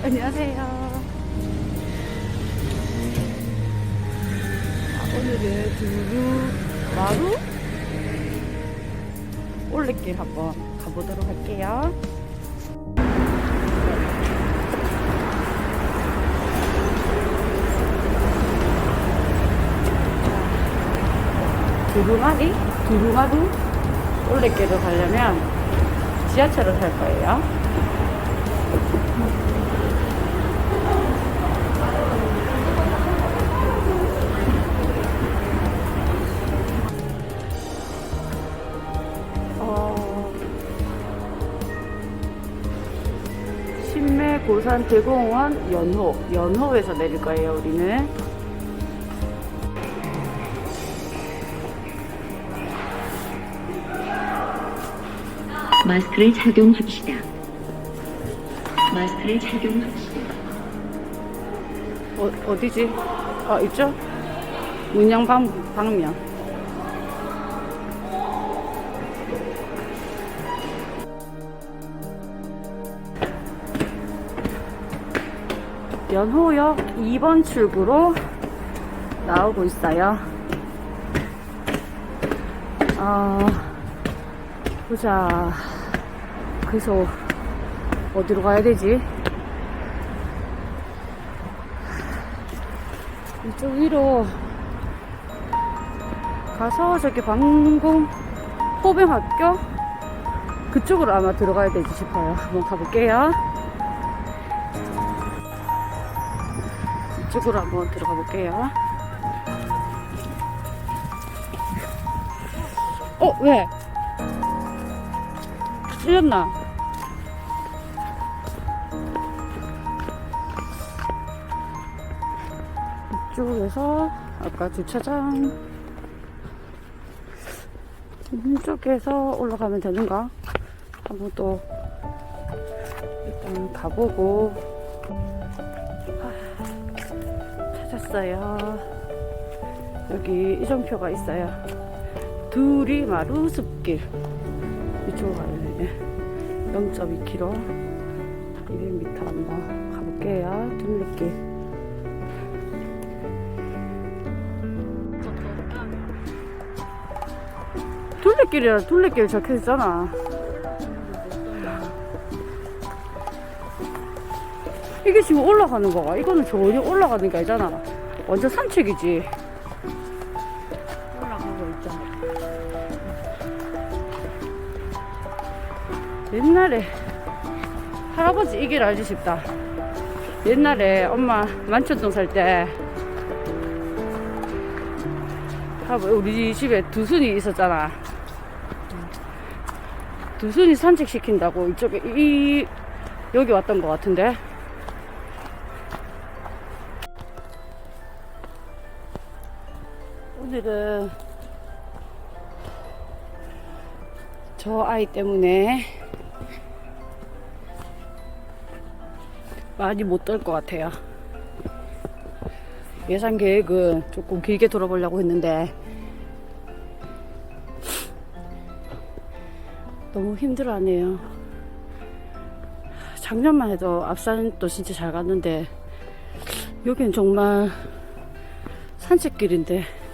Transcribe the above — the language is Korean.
안녕하세요. 아, 오늘은 두루 마루 올레길 한번 가보도록 할게요. 두루마리? 두루마루? 올레길을 가려면 지하철을 탈 거예요. 고산 대공원 연호 연호에서 내릴 거예요 우리는 마스크를 착용합시다. 마스크를 착용합시다. 어, 어디지? 아 있죠? 문양 방, 방면 연호역 2번 출구로 나오고 있어요. 아, 보자. 그래서 어디로 가야 되지? 이쪽 위로 가서 저기 방공 호병학교 그쪽으로 아마 들어가야 되지 싶어요. 한번 가볼게요. 이쪽으로 한번 들어가 볼게요. 어, 왜? 찔렸나? 이쪽에서 아까 주차장 이쪽에서 올라가면 되는가? 한번 또 일단 가보고 아, 찾았어요. 여기 이정표가 있어요. 두리마루 숲길 이쪽으로 가야 되네. 0.2km 200m 한번 가볼게요. 둘레길. 둘레길이라 둘레길 적혀 있잖아. 이게 지금 올라가는 거가 이거는 전혀 올라가는 게 아니잖아. 완전 산책이지. 올라가고 있잖아. 옛날에 할아버지 이 길 알지 싶다. 옛날에 엄마 만천동 살 때 우리 집에 두순이 있었잖아. 두순이 산책시킨다고 이쪽에 이 여기 왔던 것 같은데 오늘은 저 아이 때문에 많이 못떨것 같아요 예상 계획은 조금 길게 돌아보려고 했는데 너무 힘들어하네요. 작년만 해도 앞산도 진짜 잘 갔는데 여긴 정말 산책길인데